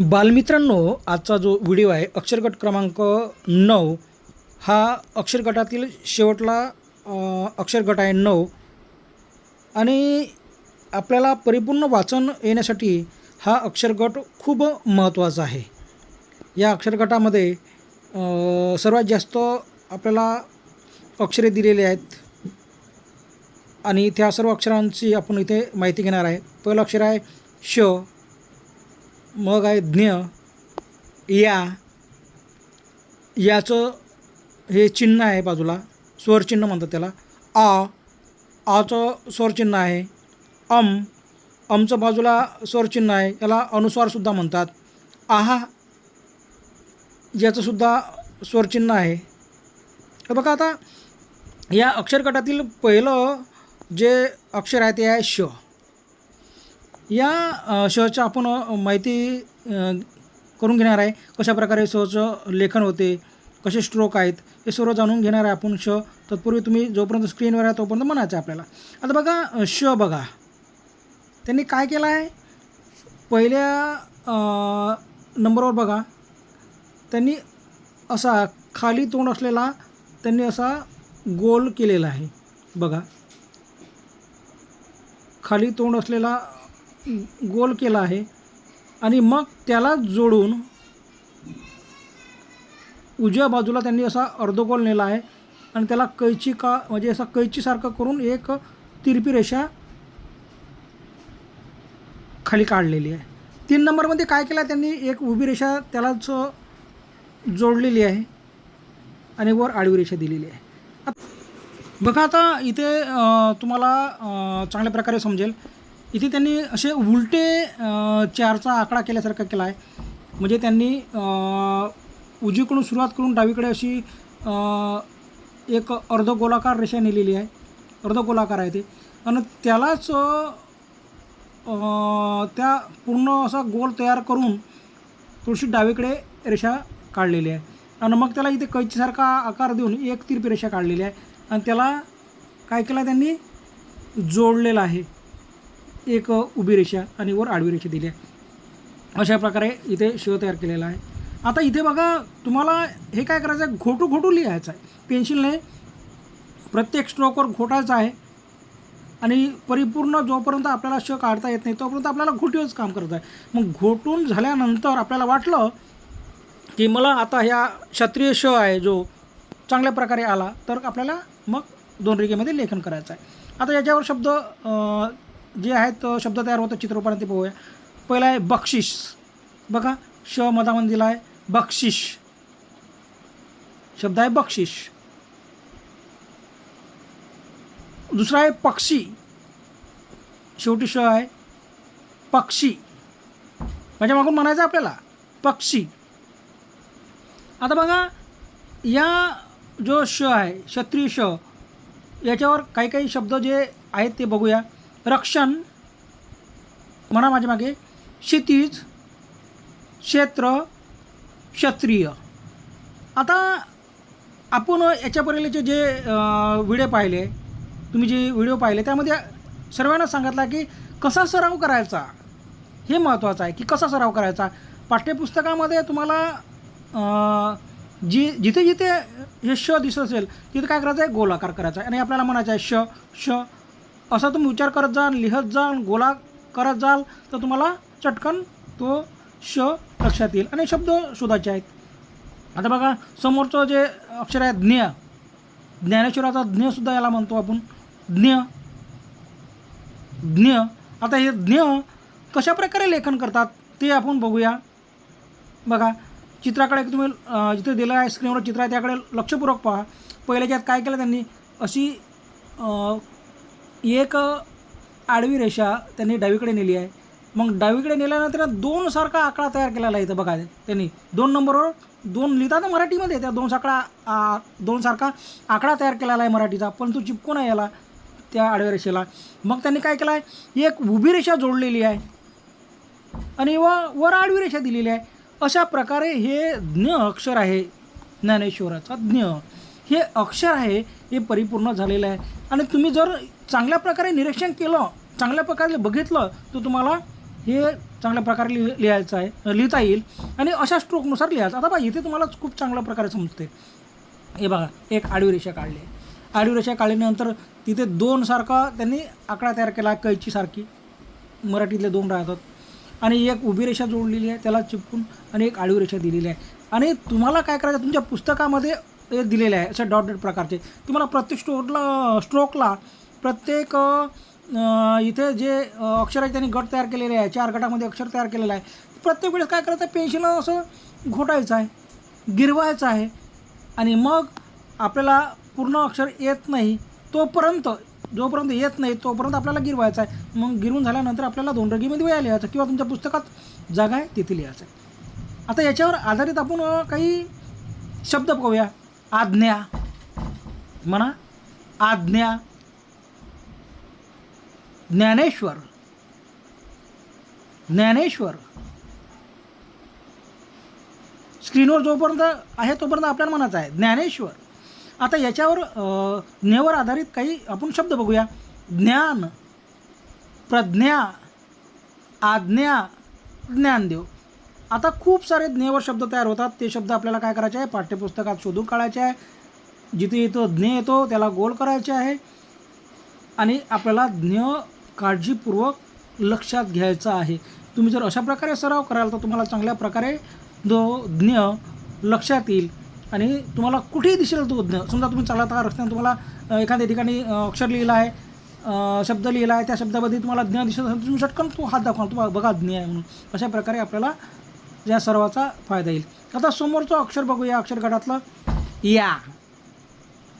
बालमित्रांनो आजचा जो व्हिडिओ आहे अक्षरगट क्रमांक नऊ हा अक्षरगटातील शेवटला अक्षरगट आहे नऊ. आणि आपल्याला परिपूर्ण वाचन येण्यासाठी हा अक्षरगट खूप महत्त्वाचा आहे. या अक्षरगटामध्ये सर्वात जास्त आपल्याला अक्षरे दिलेली आहेत. आणि त्या सर्व अक्षरांची आपण इथे माहिती घेणार आहे. पहिलं अक्षर आहे श मग आहे ज्ञ या याचं हे चिन्ह आहे बाजूला स्वरचिन्ह म्हणतात त्याला. आ आचं स्वरचिन्ह आहे. अम अमचं बाजूला स्वरचिन्ह आहे. याला अनुस्वारसुद्धा म्हणतात. आहा याचंसुद्धा स्वरचिन्ह आहे. हे बघा आता या अक्षरगटातील पहिलं जे अक्षर आहे ते आहे श. या अ, आपण माहिती करून घेणार आहे. कशा प्रकारे लेखन होते कसे स्ट्रोक आहेत हे सर्व जाणून घेणार आहे आपण श. तत्पूर्वी तुम्ही जोपर्यंत स्क्रीनवर आहे तोपर्यंत म्हणायचं आहे आपल्याला. आता बघा श बघा. त्यांनी काय केलं आहे? पहिल्या नंबरवर बघा. त्यांनी असा खाली तोंड असलेला त्यांनी असा गोल केलेला आहे. बघा. खाली तोंड असलेला गोल केला आहे. आणि मग त्याला जोडून उजव्या बाजूला त्यांनी असा अर्धगोल नेला आहे. आणि त्याला कैची का म्हणजे असा कैचीसारखं करून एक तिरपी रेषा खाली काढलेली आहे. तीन नंबरमध्ये काय केलं आहे त्यांनी एक उभी रेषा त्यालाच जोडलेली आहे. आणि वर आडवी रेषा दिलेली आहे. बघा आता इथे तुम्हाला चांगल्या प्रकारे समजेल. इथे त्यांनी असे उलटे चारचा आकडा केल्यासारखा केला आहे म्हणजे त्यांनी उजवीकडून सुरुवात करून डावीकडे अशी एक अर्धगोलाकार रेषा नेलेली आहे. अर्धगोलाकार आहे ते. आणि त्यालाच त्या पूर्ण असा गोल तयार करून थोडीशी डावीकडे रेषा काढलेली आहे. आणि मग त्याला इथे कैचीसारखा आकार देऊन एक तिरपी रेषा काढलेली आहे. आणि त्याला काय केलं त्यांनी? जोडलेलं आहे. एक उभी रेषा आणि वर आडवी रेषा दिली आहे. अशा प्रकारे इथे शिव तयार केलेला आहे. आता इथे बघा तुम्हाला हे काय करायचं आहे घोटू घोटू लिहायचं आहे. पेन्सिलने प्रत्येक स्ट्रोकवर घोटायचं आहे. आणि परिपूर्ण जोपर्यंत आपल्याला श काढता येत नाही तोपर्यंत आपल्याला घोटीवरच काम करत आहे. मग घोटून झाल्यानंतर आपल्याला वाटलं की मला आता ह्या क्षत्रिय श आहे जो चांगल्या प्रकारे आला तर आपल्याला मग दोन रेगेमध्ये लेखन करायचं आहे. आता याच्यावर शब्द जे आहेत शब्द तयार होतात चित्ररूपाने ते पाहूया. पहिला आहे बक्षीस. बघा श मधामध्ये दिला आहे बक्षीस. शब्द आहे बक्षीस. दुसरा आहे पक्षी. शेवटी श आहे पक्षी. म्हणजे मागून म्हणायचं आपल्याला पक्षी. आता बघा या जो श आहे क्षत्रिय श याच्यावर काही काही शब्द जे आहेत ते बघूया. रक्षण. म्हणा माझ्या मागे. क्षितिज क्षेत्र क्षत्रिय. आता आपण याच्यापर्यंतचे जे व्हिडिओ पाहिले तुम्ही जे व्हिडिओ पाहिले त्यामध्ये सर्वांना सांगितला की कसा सराव करायचा? हे महत्त्वाचं आहे की कसा सराव करायचा? पाठ्यपुस्तकामध्ये तुम्हाला जी जिथे जिथे हे श दिसत असेल तिथे काय करायचं आहे? गोलाकार करायचा आहे. आणि आपल्याला म्हणायचं आहे श श असा तुम्ही विचार करत जाल लिहत जाल गोला करत जाल तर तुम्हाला चटकन तो श लक्षात येईल. आणि शब्द शोधायचे आहेत. आता बघा समोरचं जे अक्षर आहे ज्ञ ज्ञानेश्वराचा ज्ञसुद्धा याला म्हणतो आपण. ज्ञ. ज्ञ. आता हे ज्ञ कशा प्रकारे लेखन करतात ते आपण बघूया. बघा चित्राकडे तुम्ही जिथे दिलं आहे स्क्रीनवर चित्र आहे त्याकडे लक्षपूर्वक पहा. पहिल्याच्यात काय केलं त्यांनी? अशी एक आडवी रेषा त्यांनी डावीकडे नेली आहे. मग डावीकडे नेल्यानंतर दोन सारखा आकडा तयार केलेला आहे इथं बघा त्यांनी. दोन नंबरवर दोन लिहितात ना मराठीमध्ये त्या दोन सारखा दोन सारखा आकडा तयार केलेला आहे मराठीचा पण तो चिपकून आहे याला त्या आडव्या रेषेला. मग त्यांनी काय केलं आहे? एक उभी रेषा जोडलेली आहे. आणि व वर आडवी रेषा दिलेली आहे. अशा प्रकारे हे ज्ञ अक्षर आहे ज्ञानेश्वराचा ज्ञ. हे अक्षर आहे हे परिपूर्ण झालेलं आहे. आणि तुम्ही जर चांगल्या प्रकारे निरीक्षण केलं चांगल्या प्रकारे बघितलं तर तुम्हाला हे चांगल्या प्रकारे लिह लिहायचं आहे लिहिता येईल. आणि अशा स्ट्रोकनुसार लिहायचं. आता बघा इथे तुम्हाला खूप चांगल्या प्रकारे समजते हे बघा एक आडवी रेषा काढली. आहे आडवी रेषा काढल्यानंतर तिथे दोन सारखा त्यांनी आकडा तयार केला कैचीसारखी मराठीतले दोन राहतात. आणि एक उभी रेषा जोडलेली आहे त्याला चिपकून आणि एक आडवी रेषा दिलेली आहे. आणि तुम्हाला काय करायचं तुमच्या पुस्तकामध्ये हे दिलेले आहे असे डॉट डॉट प्रकारचे. तुम्हाला प्रत्येक स्ट्रोकला स्ट्रोकला प्रत्येक इथे जे अक्षर अक्षराचे त्यांनी गट तयार केलेले आहे चार गटामध्ये अक्षर तयार केलेलं आहे. प्रत्येक वेळेस काय करायचं पेन्शिल असं घोटायचं आहे गिरवायचं आहे आणि मग आपल्याला पूर्ण अक्षर येत नाही तोपर्यंत जोपर्यंत येत नाही तोपर्यंत आपल्याला गिरवायचं आहे. मग गिरवून झाल्यानंतर आपल्याला दोन रगीमध्ये वया लिहायचं किंवा तुमच्या पुस्तकात जागा आहे तिथे लिहायचं आहे. आता याच्यावर आधारित आपण काही शब्द पाहूया. आज्ञा. म्हणा. आज्ञा. ज्ञानेश्वर. ज्ञानेश्वर. स्क्रीनवर जोपर्यंत आहे तोपर्यंत आपल्याला म्हणायचं आहे ज्ञानेश्वर. आता याच्यावर ज्ञेवर आधारित काही आपण शब्द बघूया. ज्ञान प्रज्ञा आज्ञा ज्ञानदेव. आता खूप सारे ज्ञेवर शब्द तयार होतात. ते शब्द आपल्याला काय करायचे आहे? पाठ्यपुस्तकात शोधून काढायचे आहे. जिथे येतो ज्ञे येतो त्याला गोल करायचे आहे. आणि आपल्याला ज्ञ काळजीपूर्वक लक्षात घ्यायचं आहे. तुम्ही जर अशा प्रकारे सराव कराल तर तुम्हाला चांगल्या प्रकारे तो ज्ञ लक्षात येईल आणि तुम्हाला कुठेही दिसेल तो ज्ञ. समजा तुम्ही चालत आहात रस्त्याने तुम्हाला एखाद्या ठिकाणी अक्षर लिहिलं आहे शब्द लिहिला आहे त्या शब्दामध्ये तुम्हाला ज्ञ दिसत असेल तुम्ही चटकन तो हात दाखवा तुम्हाला बघा ज्ञ आहे म्हणून. अशा प्रकारे आपल्याला या सर्वाचा फायदा येईल. आता समोरचं अक्षर बघूया अक्षर गटातलं. या.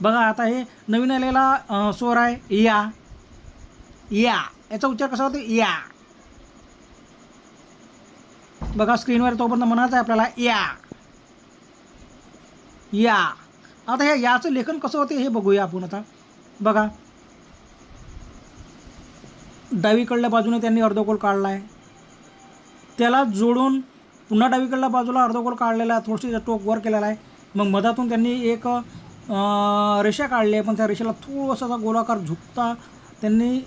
बघा आता हे नवीन आलेला स्वर आहे. या. या. याचा उच्चार कसा होतो? या. बघा स्क्रीनवर तोपर्यंत म्हणायचं आहे आपल्याला या. या. आता हे याचं लेखन कसं होते हे बघूया आपण आता. बघा. डावीकडल्या बाजूने त्यांनी अर्धगोल काढला आहे त्याला जोडून पुन्हा डावीकडल्या बाजूला अर्धगोल काढलेला आहे थोडीशी टोक वर केलेला आहे. मग मधातून त्यांनी एक रेषा काढली आहे पण त्या रेषेला थोडासा गोलाकार झुकता त्यांनी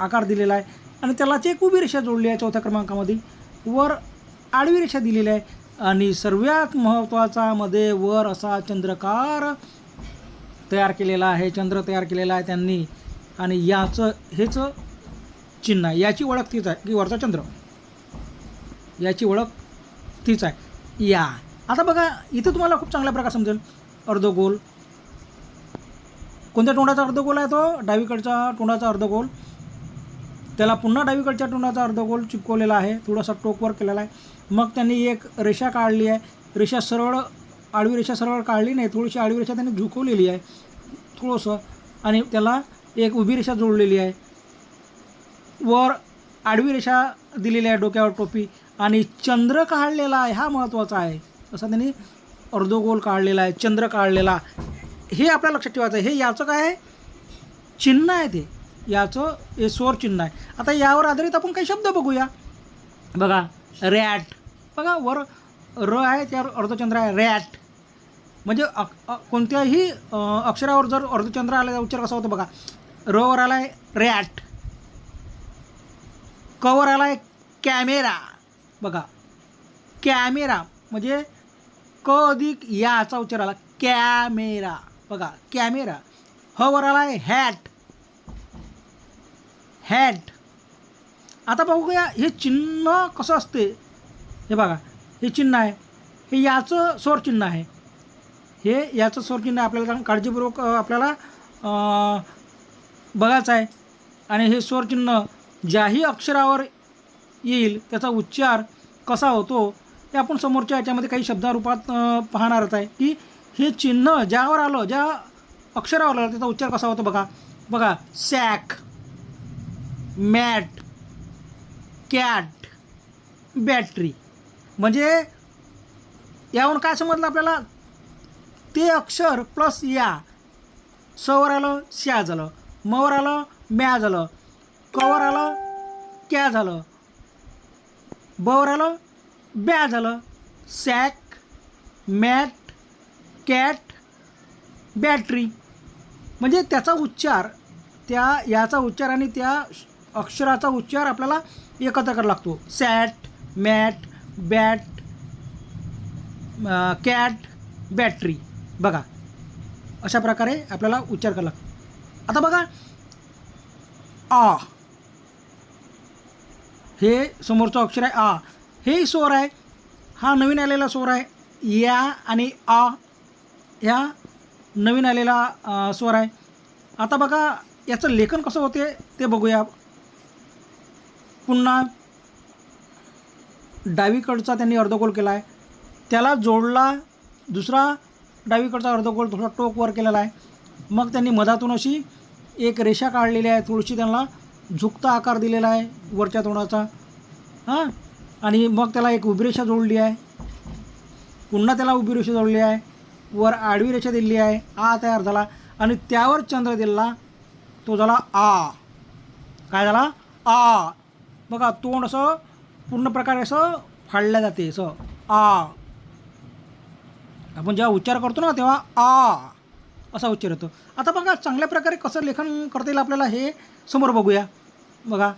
आकार दिलेला आहे. आणि त्यालाच एक उभी रेषा जोडली आहे चौथ्या क्रमांकामध्ये वर आडवी रेषा दिलेली आहे. आणि सर्वात महत्त्वाचा मध्ये वर असा चंद्रकार तयार केलेला आहे चंद्र तयार केलेला आहे त्यांनी. आणि याचं हेच चिन्ह आहे. याची ओळख तीच आहे. की वरचा चंद्र. याची ओळख तीच आहे. या. आता बघा इथं तुम्हाला खूप चांगल्या प्रकारे समजेल. अर्धगोल कोणत्या तोंडाचा अर्धगोल आहे तो? डावीकडचा तोंडाचा अर्धगोल. त्याला पुन्हा डावीकडच्या तोंडाचा अर्धगोल चिपकवलेला आहे. थोडासा टोकवर केलेला आहे. मग त्यांनी एक रेषा काढली आहे. रेषा सरळ आडवी रेषा सरळ काढली नाही थोडीशी आडवी रेषा त्यांनी झुकवलेली आहे. थोडंसं. आणि त्याला एक उभी रेषा जोडलेली आहे. वर आडवी रेषा दिलेली आहे डोक्यावर टोपी. आणि चंद्र काढलेला आहे. हा महत्त्वाचा आहे. असा त्यांनी अर्धगोल काढलेला आहे. चंद्र काढलेला. हे आपल्याला लक्षात ठेवायचं आहे. हे याचं काय आहे? चिन्ह आहे ते. याचं हे स्वर चिन्ह आहे. आता यावर आधारित आपण काही शब्द बघूया. बघा रॅट. बघा वर र आहे त्यावर अर्धचंद्र आहे. रॅट. म्हणजे अ- कोणत्याही अक्षरावर जर अर्धचंद्र आला उच्चार कसा होतो बघा? र वर आला आहे रॅट. कवर आला आहे कॅमेरा. बघा कॅमेरा. म्हणजे क अधिक याचा उच्चार आला. कॅमेरा. बघा कॅमेरा. हवर वर आला आहे हॅट हॅट आता बघूया हे चिन्ह कसं असते? हे बघा हे चिन्ह आहे. हे याचं स्वर चिन्ह आहे. हे याचं स्वर चिन्ह आपल्याला कारण काळजीपूर्वक आपल्याला बघायचं आहे. आणि हे स्वर चिन्ह ज्याही अक्षरावर येईल त्याचा उच्चार कसा होतो हे आपण समोरच्या याच्यामध्ये काही शब्दारूपात पाहणारच आहे. की हे चिन्ह ज्यावर आलं ज्या अक्षरावर आलं त्याचा उच्चार कसा होतो बघा? बघा सॅक मॅट कॅट बॅटरी. म्हणजे यावरून काय समजलं आपल्याला? ते अक्षर प्लस या. सवर आलं श्या झालं. मवर आलं म्या झालं. कवर आलं क्या झालं. बवर आलं ब्या झालं. Sack mat cat battery. म्हणजे त्याचा उच्चार त्या याचा उच्चार आणि त्या अक्षराचा उच्चार आपल्याला एकत्र करावा लागतो. Sat mat bat cat battery. बघा अशा प्रकारे आपल्याला उच्चार करायला आता बघा आ. हे समोरचं अक्षर आहे आ. हे स्वर आहे. हा नवीन आलेला स्वर आहे. या आणि आ. ह्या नवीन आलेला स्वर आहे. आता बघा याचं लेखन कसं होते ते बघूया. पुन्हा डावीकडचा त्यांनी अर्धगोल केला आहे त्याला जोडला दुसरा डावीकडचा अर्धगोल थोडा टोकवर केलेला आहे. मग त्यांनी मधातून अशी एक रेषा काढलेली आहे थोडीशी त्यांना झुकता आकार दिलेला आहे वरच्या तोंडाचा. हां? आणि मग त्याला एक उभी रेषा जोडली आहे. पुन्हा त्याला उभी रेषा जोडली आहे. वर आडवी रेषा दिली आहे. आ तयार झाला आणि त्यावर चंद्र दिला तो झाला आ. काय झाला? आ. बघा तोंड असं पूर्ण प्रकारे असं फाडलं जाते असं. आ. आपण जेव्हा उच्चार करतो ना तेव्हा आ असा उच्चार येतो. आता बघा चांगल्या प्रकारे कसं लेखन करता येईल आपल्याला हे समोर बघूया. बघा.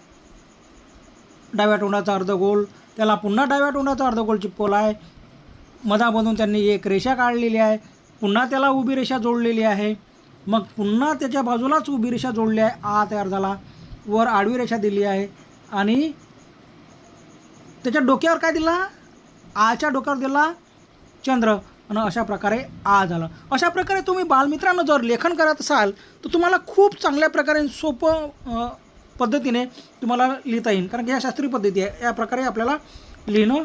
डाव्या तोंडाचा अर्धगोल. त्याला पुन्हा डाव्या तोंडाचा अर्धगोल चिपकवला आहे. मधामधून त्यांनी एक रेषा काढलेली आहे. पुन्हा त्याला उभी रेषा जोडलेली आहे. मग पुन्हा त्याच्या बाजूलाच उभी रेषा जोडली आहे. आ तयार झाला. वर आडवी रेषा दिली आहे. आणि त्याच्या डोक्यावर काय दिला? आच्या डोक्यावर दिला चंद्र. आणि अशा प्रकारे आ झालं. अशा प्रकारे तुम्ही बालमित्रांनो जर लेखन करत असाल तर तुम्हाला खूप चांगल्या प्रकारे सोपं पद्धतीने तुम्हाला लिहिता येईल. कारण की ह्या शास्त्रीय पद्धती आहे. या प्रकारे आपल्याला लिहिणं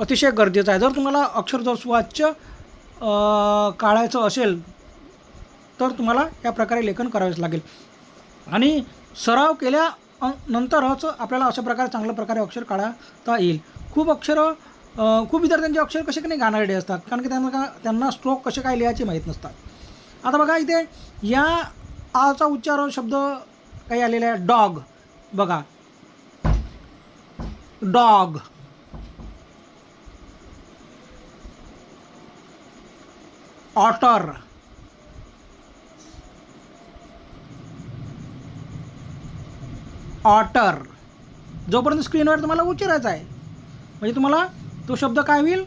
अतिशय गरजेचं आहे. जर तुम्हाला अक्षर जर सुवाच्य काढायचं असेल तर तुम्हाला या प्रकारे लेखन करावेच लागेल. आणि सराव केल्या नंतरच आपल्याला अशा प्रकारे चांगल्या प्रकारे अक्षर काढता येईल. खूप अक्षरं खूप विद्यार्थ्यांचे अक्षर कसे की नाही गाणारडे असतात कारण की त्यांना का त्यांना स्ट्रोक कसे काय लिहायचे माहीत नसतात. आता बघा इथे या आचा उच्चार शब्द काही आलेला आहे डॉग बघा. Dog otter. ऑटर. जोपर्यंत स्क्रीनवर तुम्हाला उच्चारायचा आहे म्हणजे तुम्हाला तो शब्द काय होईल?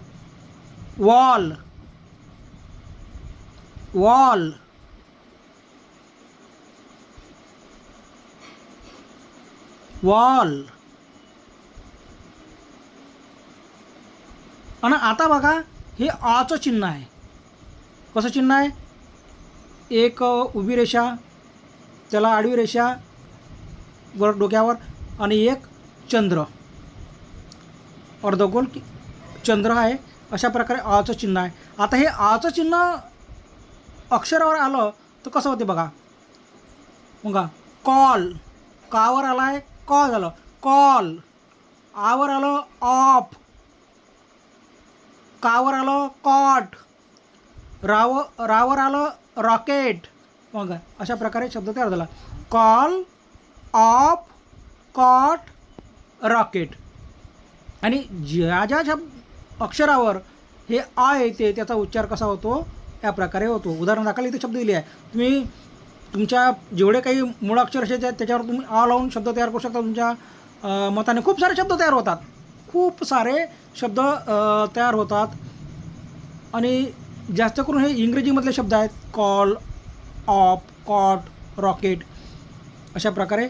वॉल. वॉल. वॉल. आणि आता बघा हे आचं चिन्ह आहे. कसं चिन्ह आहे? एक उभी रेषा त्याला आडवी रेषा वर डोक्यावर आणि एक चंद्र. अर्धगोल चंद्र आहे अशा प्रकारे आचं चिन्ह आहे. आता हे आचं चिन्ह अक्षरावर आलं तर कसं होते बघा? बघा कॉल. कावर आला आहे कॉ झालं. कॉल. आवर आलं ऑफ. कावर आलं कॉट. राव रावर आलं रॉकेट. मग अशा प्रकारे शब्द तयार झाला. Call off cot rocket. आणि ज्या ज्या शब्द अक्षरावर हे आ येते त्याचा उच्चार कसा होतो? या प्रकारे होतो. उदाहरण दाखल इथे शब्द दिले आहे. तुम्ही तुमच्या जेवढे काही मूळ अक्षर असे त्याच्यावर तुम्ही आ लावून शब्द तयार करू शकता. तुमच्या मताने खूप सारे शब्द तयार होतात. खूप सारे शब्द तयार होतात. आणि जास्त करून हे इंग्रजीमधले शब्द आहेत. कॉल ऑप कॉट रॉकेट अशा प्रकारे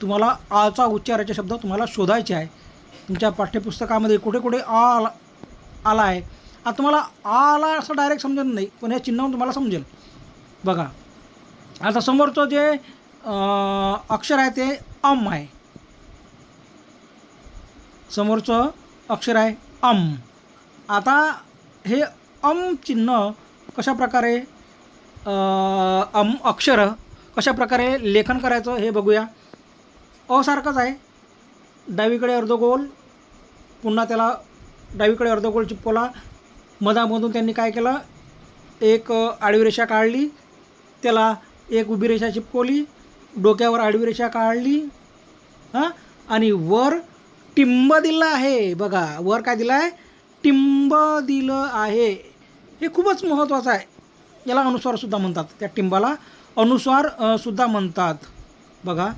तुम्हाला आचा उच्चाराचे शब्द तुम्हाला शोधायचे आहे. तुमच्या पाठ्यपुस्तकामध्ये कुठे कुठे आ आला आला आहे आता तुम्हाला आ आला असं डायरेक्ट समजत नाही पण या चिन्हावरून तुम्हाला समजेल. बघा. आता समोरचं जे अक्षर आहे ते अम आहे. समोरचं अक्षर आहे अम. आता हे अम चिन्ह कशा प्रकारे अम अक्षर कशा प्रकारे लेखन करायचं हे बघूया. असारखंच आहे. डावीकडे अर्धगोल पुन्हा त्याला डावीकडे अर्धगोल चिपकवला. मधामधून त्यांनी काय केलं? एक आडवी रेषा काढली. त्याला एक उभी रेषा चिपकवली. डोक्यावर आडवी रेषा काढली. हां? आणि वर टिंब दिलं आहे. बघा वर काय दिलं आहे टिंब दिलं आहे. हे खूपच महत्त्वाचं आहे. याला अनुस्वारसुद्धा म्हणतात. त्या टिंबाला अनुस्वार सुद्धा म्हणतात. बघा.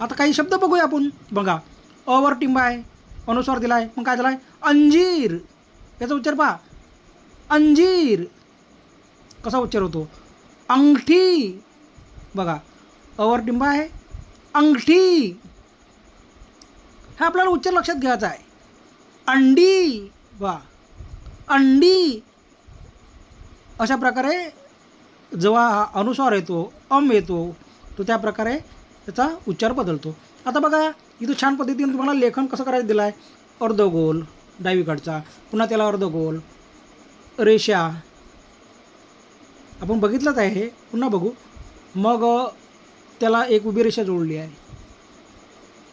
आता काही शब्द बघूया आपण. बघा. अवर टिंबा आहे. अनुस्वार दिला आहे मग काय झाला आहे अंजीर. याचा उच्चार पहा. अंजीर. कसा उच्चार होतो? अंगठी. बघा. अवर टिंबा आहे. अंगठी. हा आपल्याला उच्चार लक्षात घ्यायचा आहे. अंडी. वा अंडी. अशा प्रकारे जेव्हा हा अनुस्वार येतो अम येतो तो त्या प्रकारे त्याचा उच्चार बदलतो. आता बघा इथं छान पद्धतीने तुम्हाला लेखन कसं करायचं दिलं आहे अर्धगोल डावीकडचा पुन्हा त्याला अर्धगोल रेषा. आपण बघितलंच आहे हे. पुन्हा बघू. मग त्याला एक उभी रेषा जोडली आहे.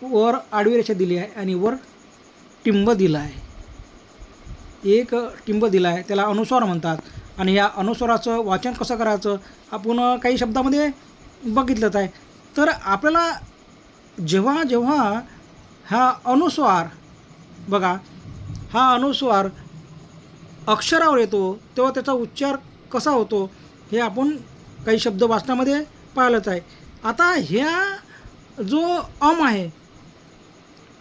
वर आडवी रेषा दिली आहे आणि वर टिंब दिला आहे एक टिंब दिला आहे त्याला अनुस्वार म्हणतात. आणि या अनुस्वाराचं वाचन कसं करायचं आपण काही शब्दामध्ये बघितलंच आहे. तर आपल्याला जेव्हा जेव्हा हा अनुस्वार बघा हा अनुस्वार अक्षरावर येतो तेव्हा त्याचा उच्चार कसा होतो हे आपण काही शब्द वाचनामध्ये पाहिलंच आहे. आता ह्या जो अम आहे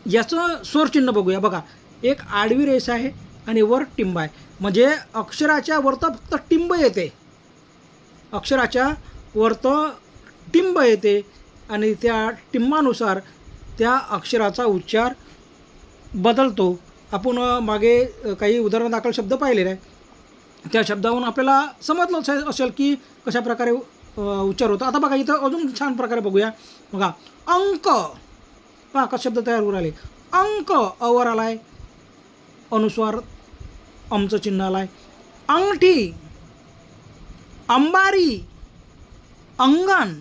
याचं स्वरचिन्ह बघूया. बघा एक आडवी रेष आहे आणि वर टिंब आहे. म्हणजे अक्षराच्या वरतं फक्त टिंब येते. अक्षराच्या वरतं टिंब येते आणि त्या टिंबानुसार त्या अक्षराचा उच्चार बदलतो. आपण मागे काही उदाहरण दाखल शब्द पाहिलेले आहे त्या शब्दावरून आपल्याला समजलं असेल की कशा प्रकारे उच्चार होतो. आता बघा इथं अजून छान प्रकारे बघूया. बघा अंक. पहा कसे शब्द तयार होऊन राहिले. अंक अवर आलाय. अनुस्वार अमचं चिन्ह आलाय. अंगठी अंबारी अंगण.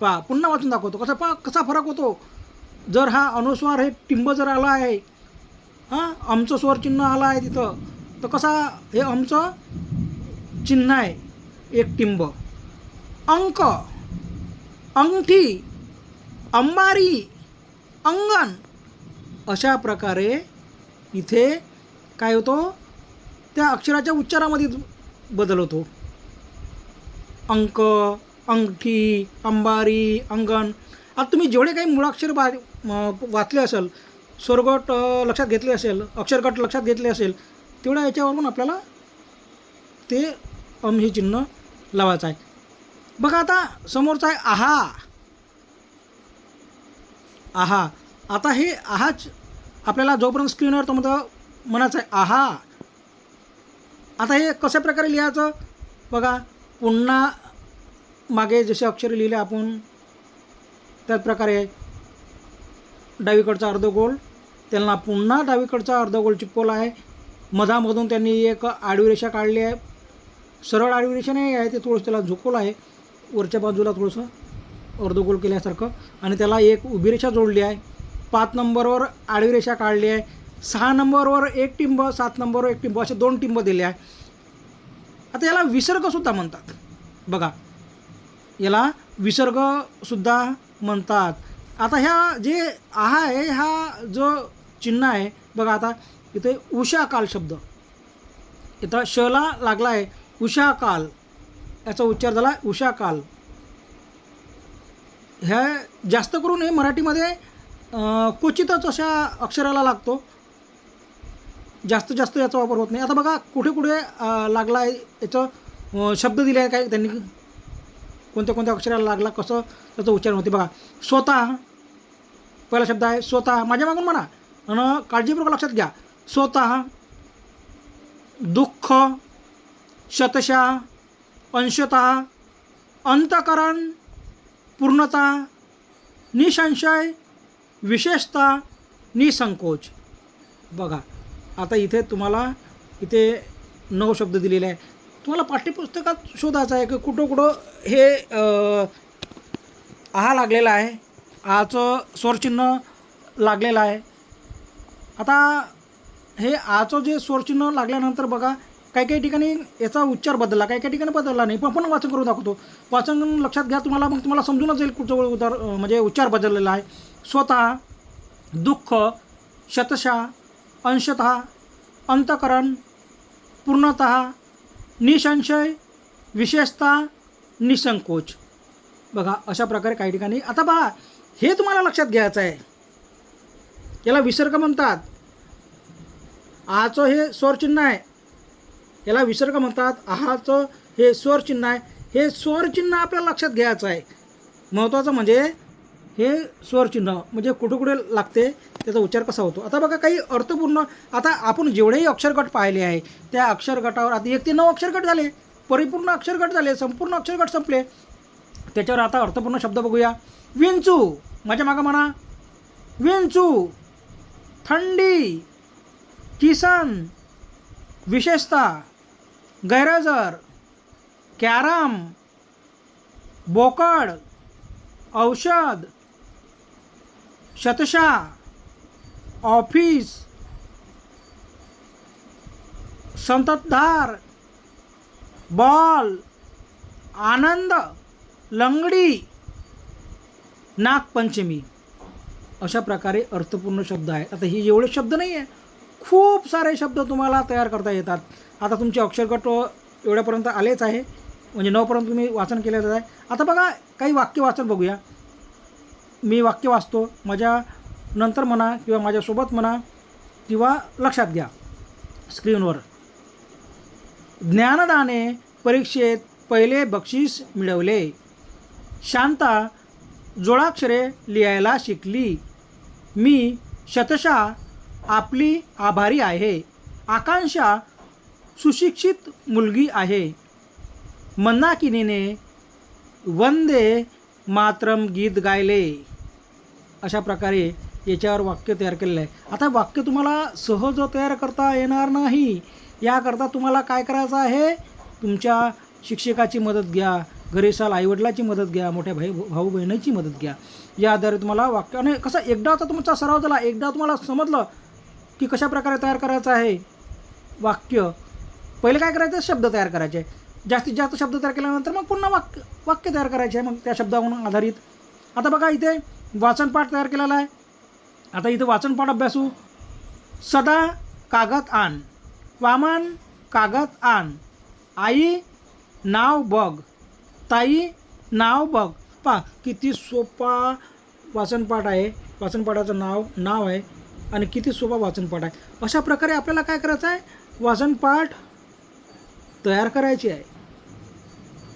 पहा पुन्हा वाचून दाखवतो. कसा पहा कसा फरक होतो? जर हा अनुस्वार हे टिंब जर आला आहे हां आमचं स्वर चिन्ह आलं आहे तिथं तर कसा हे आमचं चिन्ह आहे? एक टिंब. अंक अंगठी अंबारी अंगण. अशा प्रकारे इथे काय होतो? त्या अक्षराच्या उच्चारामध्ये बदल होतो. अंक अंगठी अंबारी अंगण. आता तुम्ही जेवढे काही मुळाक्षर बा वाचले असेल स्वरगट लक्षात घेतले असेल अक्षरगट लक्षात घेतले असेल तेवढ्या याच्यावरून आपल्याला ते अम हे चिन्ह लावायचं आहे. बघा आता समोरचा आहे आहा. आहा. आता हे आहाच आपल्याला जोपर्यंत स्क्रीनवर तो म्हणतो म्हणायचं आहे आहा. आता हे कशा प्रकारे लिहायचं? बघा पुन्हा मागे जसे अक्षरे लिहिले आपण त्याचप्रकारे डावीकडचा अर्धगोल त्यांना पुन्हा डावीकडचा अर्धगोल चिपकवला आहे. मधामधून त्यांनी एक आडवी रेषा काढली आहे. सरळ आडवी रेषा नाही आहे ते थोडंसं त्याला झुकवलं आहे. वरच्या बाजूला थोडंसं अर्धगोल केल्यासारखं. आणि त्याला एक उभी रेषा जोडली आहे. पाच नंबरवर आडवी रेषा काढली आहे. सहा नंबरवर एक टिंब सात नंबरवर एक टिंब असे दोन टिंब दिले आहे. आता याला विसर्गसुद्धा म्हणतात. बघा याला विसर्गसुद्धा म्हणतात. आता ह्या जे आहा आहे हा जो चिन्ह आहे बघा आता इथे उषाकाल शब्द. इथं शला लागला आहे उषाकाल याचा उच्चार झाला उषाकाल ह्या जास्त करून हे मराठीमध्ये क्वचितच अशा अक्षराला लागतो. जास्त जास्त याचा वापर होत नाही. आता बघा कुठे कुठे लागला आहे याचं शब्द दिले आहे काय त्यांनी कोणत्या कोणत्या अक्षराला लागला कसं त्याचं उच्चारण होते. बघा स्वतः पहिला शब्द आहे स्वतः माझ्या मागून म्हणा. आणि काळजीपूर्वक लक्षात घ्या. स्वतः दुःख शतशः अंशतः अंतकरण पूर्णता निसंशय विशेषता निसंकोच. बघा आता इथे तुम्हाला इथे नऊ शब्द दिलेले आहे. तुम्हाला पाठ्यपुस्तकात शोधायचं आहे की कुठं कुठं हे आहा लागलेला आहे आचं स्वरचिन्ह लागलेलं आहे. आता हे आचं जे स्वरचिन्ह लागल्यानंतर बघा काही काही ठिकाणी याचा उच्चार बदलला काही काही ठिकाणी बदलला नाही पण आपण वाचन करून दाखवतो. वाचन लक्षात घ्या तुम्हाला मग तुम्हाला समजूनच जाईल कुठचं उदार म्हणजे उच्चार बदललेला आहे. स्वतः दुःख शतशा अंशतः अंतकरण पूर्णतः निसंशय विशेषता निसंकोच. बघा अशा प्रकारे काही ठिकाणी आता पहा हे तुम्हाला लक्षात घ्यायचं आहे. याला विसर्ग म्हणतात. आचं हे स्वरचिन्ह आहे. याला विसर्ग म्हणतात. आहाचं हे स्वरचिन्ह आहे. हे स्वरचिन्ह आपल्याला लक्षात घ्यायचं आहे. महत्त्वाचं म्हणजे हे स्वरचिन्ह म्हणजे कुठे कुठे लागते? त्याचा उच्चार कसा होतो? आता बघा काही अर्थपूर्ण आता आपण जेवढेही अक्षरगट पाहिले आहे त्या अक्षरगटावर आता एक ते नऊ अक्षरगट झाले परिपूर्ण अक्षरगट झाले संपूर्ण अक्षरगट संपले. त्याच्यावर आता अर्थपूर्ण शब्द बघूया. विंचू माझ्या मागं म्हणा. विंचू थंडी किसन विशेषता गैरहजर कॅरम बोकड औषध शतशा ऑफिस संततधार बॉल आनंद लंगडी नागपंचमी अशा प्रकारे अर्थपूर्ण शब्द आहेत आता हे एवढे शब्द नाही आहे खूप सारे शब्द तुम्हाला तयार करता येतात. आता तुमचे अक्षरगट एवढ्यापर्यंत आलेच आहे. म्हणजे नऊपर्यंत तुम्ही वाचन केलेलं आहे. आता बघा काही वाक्य वाचन बघूया. मी वाक्य वाचतो. माझ्या नंतर म्हणा किंवा माझ्यासोबत म्हणा किंवा लक्षात घ्या. स्क्रीनवर. ज्ञानदाने परीक्षेत पहिले बक्षीस मिळवले. शांता जोडाक्षरे लिहायला शिकली. मी शतशा आपली आभारी आहे. आकांक्षा सुशिक्षित मुलगी आहे. मन्नाकिनीने वंदे मातरम गीत गायले. अशा प्रकारे याच्यावर वाक्य तयार केलेलं आहे. आता वाक्य तुम्हाला सहज तयार करता येणार नाही. याकरता तुम्हाला काय करायचं आहे? तुमच्या शिक्षकाची मदत घ्या घरी साल आईवडिलाची मदत घ्या मोठ्या भाई भाऊ बहिणीची मदत घ्या. या आधारे तुम्हाला वाक्य आणि कसं एकदा आता तुमचा सराव झाला एकदा तुम्हाला समजलं की कशा प्रकारे तयार करायचं आहे? वाक्य. पहिले काय करायचं? शब्द तयार करायचे. जास्तीत जास्त शब्द तयार केल्यानंतर मग पुन्हा वाक्य वाक्य तयार करायचे आहे मग त्या शब्दावरून आधारित. आता बघा इथे वाचनपाठ तयार केलेला आहे. आता इथं वाचनपाठ अभ्यासू हो. सदा कागद आण. वामान कागद आण. आई नाव बघ. ताई नाव बघ. पा किती सोपा वाचनपाठ आहे. वाचनपाठाचं नाव नाव आहे आणि किती सोपा वाचनपाठ आहे. अशा प्रकारे आपल्याला काय करायचं आहे? वाचनपाठ तयार करायची आहे.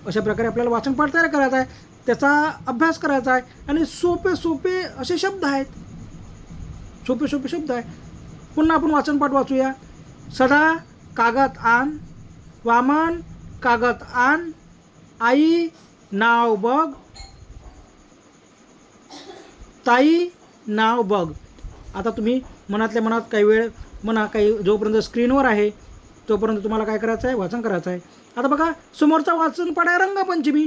अशा प्रकारे आपल्याला वाचनपाठ तयार करायचा आहे. त्याचा अभ्यास करायचा आहे. आणि सोपे सोपे असे शब्द आहेत. सोपे सोपे शब्द आहे. पुन्हा आपण वाचनपाठ वाचूया. सदा कागद आण वामन कागद आण आई नाव बघ ताई नाव बघ. आता तुम्ही मनातल्या मनात काही वेळ म्हणा काही जोपर्यंत स्क्रीनवर आहे तोपर्यंत तुम्हाला काय करायचं आहे? वाचन करायचं आहे. आता बघा समोरचा वाचनपाठ आहे रंगपंचमी.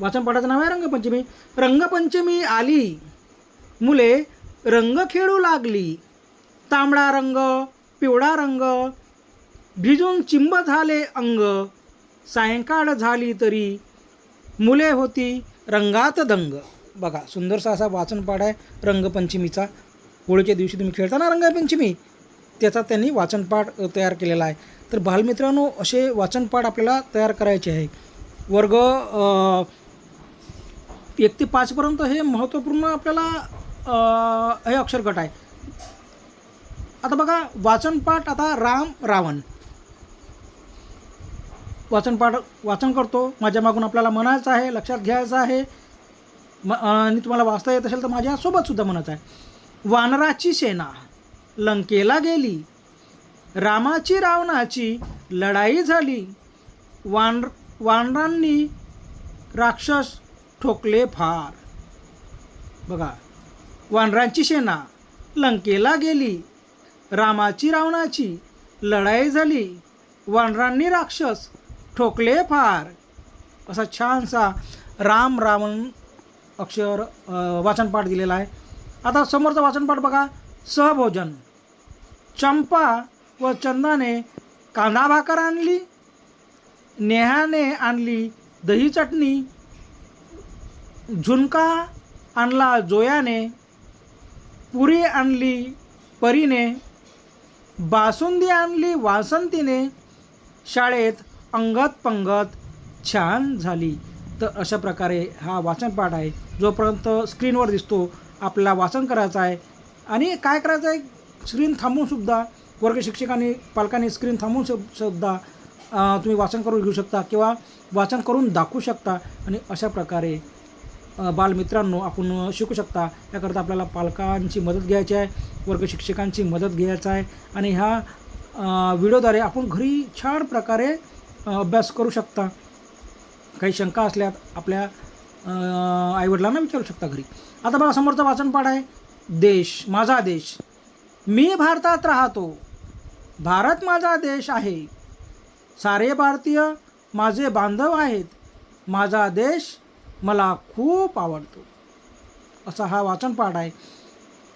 वाचनपाठाचं नाव आहे रंगपंचमी. रंगपंचमी आली. मुले रंग खेळू लागली. तांबडा रंग पिवळा रंग भिजून चिंब झाले अंग. सायंकाळ झाली तरी मुले होती रंगात दंग. बघा सुंदरसा असा वाचनपाठ आहे रंगपंचमीचा. होळीच्या दिवशी तुम्ही खेळताना रंगपंचमी? त्याचा त्यांनी वाचनपाठ तयार केलेला आहे. तर बालमित्रांनो असे वाचनपाठ आपल्याला तयार करायचे आहे. वर्ग एक ते पाचपर्यंत हे महत्त्वपूर्ण आपल्याला हे अक्षरगट आहे. आता बघा वाचनपाठ आता राम रावण. वाचनपाठ वाचन करतो. माझ्या मागून आपल्याला म्हणायचं आहे लक्षात घ्यायचं आहे. म आणि तुम्हाला वाचता येत असेल तर माझ्यासोबतसुद्धा म्हणायचं आहे. वानराची सेना लंकेला गेली. रामाची रावणाची लढाई झाली. वान वानरांनी राक्षस ठोकले फार. बघा वानरांची सेना लंकेला गेली. रामाची रावणाची लढाई झाली. वानरांनी राक्षस ठोकले फार. असा छानसा राम रावण अक्षर वाचनपाठ दिलेला आहे. आता समोरचा वाचनपाठ बघा. सहभोजन. चंपा व चंदाने कांदा भाकर आणली. नेहाने आणली दही चटणी. झुणका आणला जोयाने पुरी आणली परीने बासुंदी आणली वासंतीने शाळेत अंगत पंगत छान झाली. तर अशा प्रकारे हा वाचनपाठ आहे. जोपर्यंत स्क्रीनवर दिसतो आपल्याला वाचन करायचं आहे. आणि काय करायचं आहे? स्क्रीन थांबूनसुद्धा वर्ग शिक्षकांनी पालकांनी स्क्रीन थांबवून सुद्धा तुम्ही वाचन करून घेऊ शकता किंवा वाचन करून दाखवू शकता. आणि अशा प्रकारे बालमित्रांनो आपण शिकू शकता. याकरता आपल्याला पालकांची मदत घ्यायची आहे वर्ग शिक्षकांची मदत घ्यायचा आहे आणि ह्या व्हिडिओद्वारे आपण घरी छान प्रकारे अभ्यास करू शकता. काही शंका असल्यात आपल्या आईवडिलांना विचारू शकता घरी. आता बघा समोरचा वाचनपाठ आहे. देश माझा देश मी भारतात राहतो. भारत माझा देश आहे. सारे भारतीय माझे बांधव आहेत. माझा देश मला खूप आवडतो. असा हा वाचनपाठ आहे.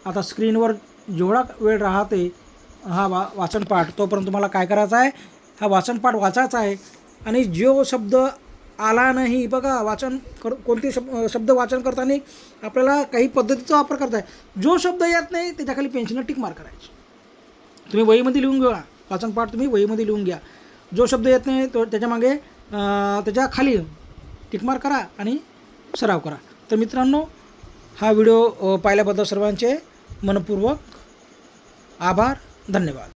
आता स्क्रीनवर जेवढा वेळ राहते हा वा वाचनपाठ तोपर्यंत तुम्हाला काय करायचा आहे? हा वाचनपाठ वाचायचा आहे. आणि जो शब्द आला नाही बघा वाचन कर कोणते शब शब्द वाचन करताना आपल्याला काही पद्धतीचा वापर करता आहे. जो शब्द येत नाही त्याच्याखाली पेन्सिलनं टिक मार करायची. तुम्ही वहीमध्ये लिहून घ्या. वाचनपाठ तुम्ही वहीमध्ये लिहून घ्या. जो शब्द येत नाही तो त्याच्यामागे त्याच्याखाली त्याच्याखाली टिकमार करा आणि सराव करा. तर मित्रांनो हा व्हिडिओ पाहिल्याबद्दल सर्वांचे मनपूर्वक आभार धन्यवाद.